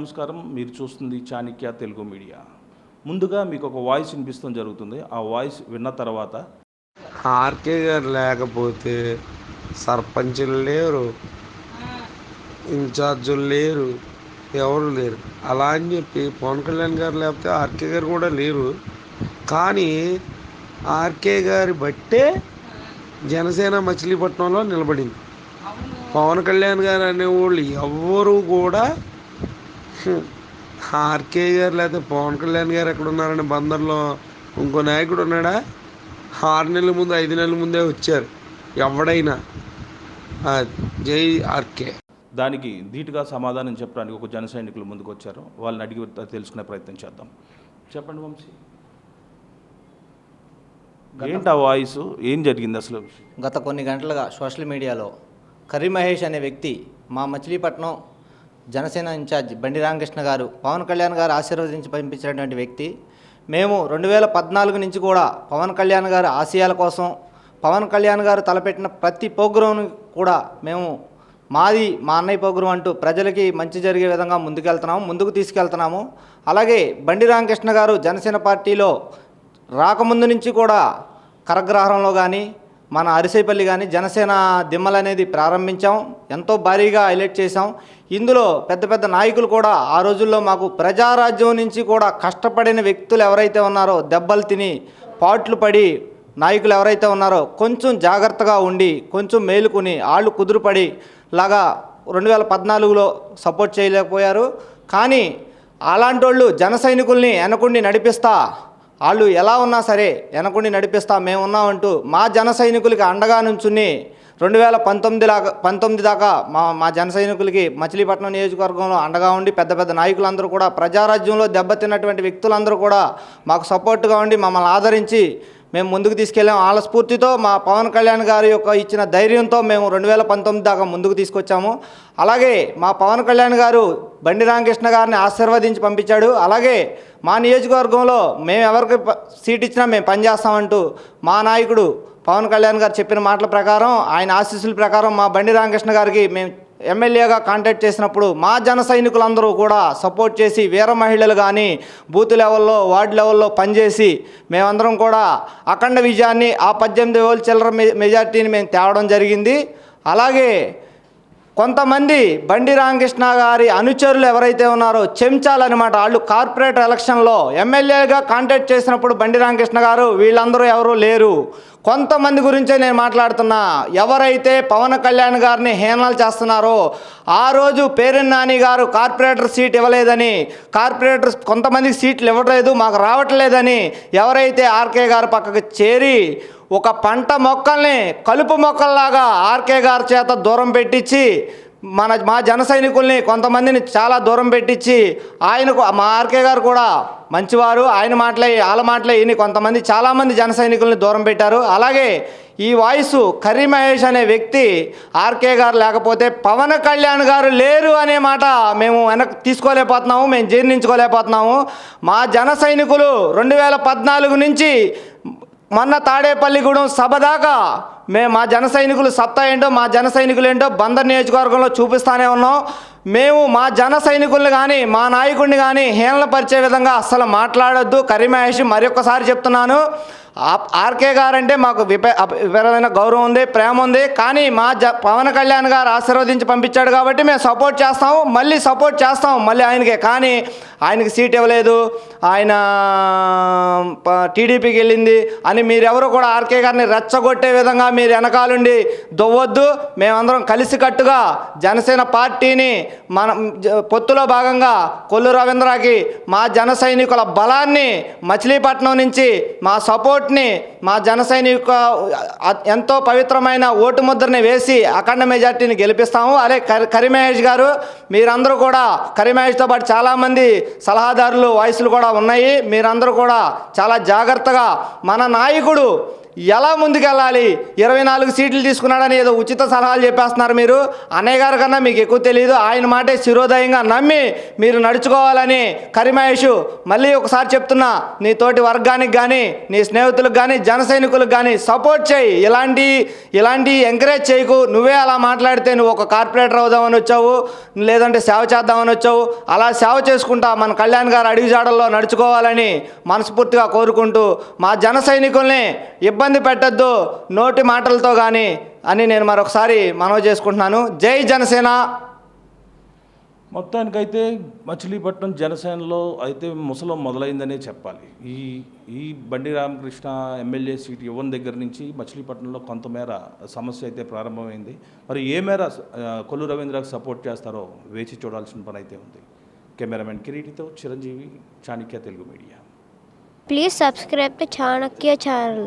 నమస్కారం. మీరు చూస్తుంది చాణక్య తెలుగు మీడియా. ముందుగా మీకు ఒక వాయిస్ వినిపిస్తాం జరుగుతుంది. ఆ వాయిస్ విన్న తర్వాత ఆర్కే గారు లేకపోతే సర్పంచులు లేరు ఇన్ఛార్జులు లేరు ఎవరు లేరు. అలా అని చెప్పి పవన్ కళ్యాణ్ గారు లేకపోతే ఆర్కే గారు కూడా లేరు. కానీ ఆర్కే గారి బట్టే జనసేన మచిలీపట్నంలో నిలబడింది. పవన్ కళ్యాణ్ గారు అనేవాళ్ళు ఎవ్వరూ కూడా ఆర్కే గారు లేకపోతే పవన్ కళ్యాణ్ గారు ఎక్కడ ఉన్నారని బందర్లో ఇంకో నాయకుడు ఉన్నాడా? ఆరు నెలల ముందు ఐదు నెలల ముందే వచ్చారు. ఎవడైనా. ఆ, జై ఆర్కే. దానికి ధీటుగా సమాధానం చెప్పడానికి ఒక జన సైనికులు ముందుకు వచ్చారు వాళ్ళని అడిగి తెలుసుకునే ప్రయత్నం చేద్దాం. చెప్పండి వంశీ. ఏంటి ఆ వాయిస్? ఏం జరిగింది అసలు? గత కొన్ని గంటలుగా సోషల్ మీడియాలో కర్రీ మహేష్ అనే వ్యక్తి మా మచిలీపట్నం జనసేన ఇన్ఛార్జ్ బండి రామకృష్ణ గారు పవన్ కళ్యాణ్ గారు ఆశీర్వదించి పంపించినటువంటి వ్యక్తి. మేము రెండు వేల పద్నాలుగు నుంచి కూడా పవన్ కళ్యాణ్ గారి ఆశయాల కోసం పవన్ కళ్యాణ్ గారు తలపెట్టిన ప్రతి ప్రోగ్రాం కూడా మేము మాది మా అన్నయ్య ప్రోగ్రాం అంటూ ప్రజలకి మంచి జరిగే విధంగా ముందుకెళ్తున్నాము ముందుకు తీసుకెళ్తున్నాము. అలాగే బండి రామకృష్ణ గారు జనసేన పార్టీలో రాకముందు నుంచి కూడా కరగ్రహారంలో కానీ మన అరిసైపల్లి కానీ జనసేన దిమ్మలు అనేది ప్రారంభించాం. ఎంతో భారీగా హైలైట్ చేశాం. ఇందులో పెద్ద పెద్ద నాయకులు కూడా ఆ రోజుల్లో మాకు ప్రజారాజ్యం నుంచి కూడా కష్టపడిన వ్యక్తులు ఎవరైతే ఉన్నారో దెబ్బలు తిని పాట్లు పడి నాయకులు ఎవరైతే ఉన్నారో కొంచెం జాగ్రత్తగా ఉండి కొంచెం మేలుకుని ఆళ్ళు కుదురుపడి లాగా రెండు వేల పద్నాలుగులో సపోర్ట్ చేయలేకపోయారు. కానీ అలాంటి వాళ్ళు జన సైనికుల్ని వెనకుండి నడిపిస్తా వాళ్ళు ఎలా ఉన్నా సరే వెనకుండి నడిపిస్తా మేము ఉన్నామంటూ మా జన సైనికులకి అండగా నుంచుని రెండు వేల పంతొమ్మిది దాకా పంతొమ్మిది దాకా మా మా జన సైనికులకి మచిలీపట్నం నియోజకవర్గంలో అండగా ఉండి పెద్ద పెద్ద నాయకులందరూ కూడా ప్రజారాజ్యంలో దెబ్బతిన్నటువంటి వ్యక్తులందరూ కూడా మాకు సపోర్ట్గా ఉండి మమ్మల్ని ఆదరించి మేము ముందుకు తీసుకెళ్ళాం. వాళ్ళ స్ఫూర్తితో మా పవన్ కళ్యాణ్ గారి యొక్క ఇచ్చిన ధైర్యంతో మేము రెండు వేల పంతొమ్మిది దాకా ముందుకు తీసుకొచ్చాము. అలాగే మా పవన్ కళ్యాణ్ గారు బండి రామకృష్ణ గారిని ఆశీర్వదించి పంపించాడు. అలాగే మా నియోజకవర్గంలో మేము ఎవరికి సీట్ ఇచ్చినా మేము పనిచేస్తామంటూ మా నాయకుడు పవన్ కళ్యాణ్ గారు చెప్పిన మాటల ప్రకారం ఆయన ఆశీస్సుల ప్రకారం మా బండి రామకృష్ణ గారికి మేము ఎమ్మెల్యేగా కాంటాక్ట్ చేసినప్పుడు మా జన సైనికులందరూ కూడా సపోర్ట్ చేసి వీర మహిళలు కానీ బూత్ లెవెల్లో వార్డు లెవెల్లో పనిచేసి మేమందరం కూడా అఖండ విజయాన్ని ఆ పద్దెనిమిది వేల చిల్లర మె- మెజార్టీని మేము తేవడం జరిగింది. అలాగే కొంతమంది బండి రామకృష్ణ గారి అనుచరులు ఎవరైతే ఉన్నారో చెంచాలన్నమాట వాళ్ళు కార్పొరేట్ ఎలక్షన్లో ఎమ్మెల్యేగా కాంటాక్ట్ చేసినప్పుడు బండి రామకృష్ణ గారు వీళ్ళందరూ ఎవరూ లేరు. కొంతమంది గురించే నేను మాట్లాడుతున్నా. ఎవరైతే పవన్ కళ్యాణ్ గారిని హేనాలు చేస్తున్నారో ఆ రోజు పేరెన్ నాని గారు కార్పొరేటర్ సీట్ ఇవ్వలేదని కార్పొరేటర్ కొంతమందికి సీట్లు ఇవ్వట్లేదు మాకు రావట్లేదని ఎవరైతే ఆర్కే గారు పక్కకు చేరి ఒక పంట మొక్కల్ని కలుపు మొక్కల్లాగా ఆర్కే గారి చేత దూరం పెట్టించి మన మా జన సైనికుల్ని కొంతమందిని చాలా దూరం పెట్టించి ఆయనకు మా ఆర్కే గారు కూడా మంచివారు. ఆయన మాటలే వాళ్ళ మాటలే ఈయన కొంతమంది చాలామంది జన సైనికుల్ని దూరం పెట్టారు. అలాగే ఈ వాయిస్ కర్రీ మహేష్ అనే వ్యక్తి ఆర్కే గారు లేకపోతే పవన్ కళ్యాణ్ గారు లేరు అనే మాట మేము వెనక్కి తీసుకోలేకపోతున్నాము మేము జీర్ణించుకోలేకపోతున్నాము. మా జన సైనికులు రెండు వేల పద్నాలుగు నుంచి మొన్న తాడేపల్లిగూడెం సభ దాకా మేము మా జన సైనికులు సత్తా ఏంటో మా జన సైనికులు ఏంటో బందర్ నియోజకవర్గంలో చూపిస్తానే ఉన్నాం. మేము మా జన సైనికుల్ని కానీ మా నాయకుడిని కానీ హేళనపరిచే విధంగా అస్సలు మాట్లాడొద్దు. కరీమహేష్ మరొకసారి చెప్తున్నాను. ఆర్కే గారంటే మాకు విప విపరీతమైన గౌరవం ఉంది ప్రేమ ఉంది. కానీ మా జ పవన్ కళ్యాణ్ గారు ఆశీర్వదించి పంపించాడు కాబట్టి మేము సపోర్ట్ చేస్తాము. మళ్ళీ సపోర్ట్ చేస్తాం మళ్ళీ ఆయనకే. కానీ ఆయనకి సీట్ ఇవ్వలేదు. ఆయన ప- టీడీపీకి వెళ్ళింది అని మీరెవరు కూడా ఆర్కే గారిని రెచ్చగొట్టే విధంగా మీరు వెనకాలండి. దొవ్వద్దు. మేమందరం కలిసికట్టుగా జనసేన పార్టీని మన పొత్తులో భాగంగా కొల్లు రవీంద్రకి మా జన సైనికుల బలాన్ని మచిలీపట్నం నుంచి మా సపోర్ట్ ఓటుని మా జన సైనిక ఎంతో పవిత్రమైన ఓటు ముద్రని వేసి అఖండ మెజార్టీని గెలిపిస్తాము. అదే కరి కరిమహేష్ గారు మీరందరూ కూడా కరిమహేష్తో పాటు చాలామంది సలహాదారులు వాయిస్లు కూడా ఉన్నాయి. మీరందరూ కూడా చాలా జాగ్రత్తగా మన నాయకుడు ఎలా ముందుకెళ్ళాలి? ఇరవై నాలుగు సీట్లు తీసుకున్నాడని ఏదో ఉచిత సలహాలు చెప్పేస్తున్నారు మీరు. అన్నయ్య గారి కన్నా మీకు ఎక్కువ తెలియదు ఆయన మాటే శిరోదయంగా నమ్మి మీరు నడుచుకోవాలని. కరిమహేష్ మళ్ళీ ఒకసారి చెప్తున్నా నీ తోటి వర్గానికి కానీ నీ స్నేహితులకు కానీ జన సైనికులకు కానీ సపోర్ట్ చేయి. ఇలాంటి ఇలాంటి ఎంకరేజ్ చేయకు. నువ్వే అలా మాట్లాడితే నువ్వు ఒక కార్పొరేటర్ అవుదామని వచ్చావు లేదంటే సేవ చేద్దామని వచ్చావు. అలా సేవ చేసుకుంటా మన కళ్యాణ్ గారు అడుగుజాడల్లో నడుచుకోవాలని మనస్ఫూర్తిగా కోరుకుంటూ మా జన సైనికుల్ని ఇబ్బంది పెట్టద్దు నోటి మాటలతో కానీ అని నేను మరొకసారి మనవి చేసుకుంటున్నాను. జై జనసేన! మొత్తానికైతే మచిలీపట్నం జనసేనలో అయితే ముసలం మొదలైందనే చెప్పాలి. ఈ ఈ బండి రామకృష్ణ ఎమ్మెల్యే సీట్ ఇవ్వని దగ్గర నుంచి మచిలీపట్నంలో కొంతమేర సమస్య అయితే ప్రారంభమైంది. మరి ఏ మేర కొల్లు రవీంద్రకు సపోర్ట్ చేస్తారో వేచి చూడాల్సిన పని అయితే ఉంది. Cameraman కిరీటితో Chiranjeevi Chanakya Telugu media. Please subscribe to Chanakya channel.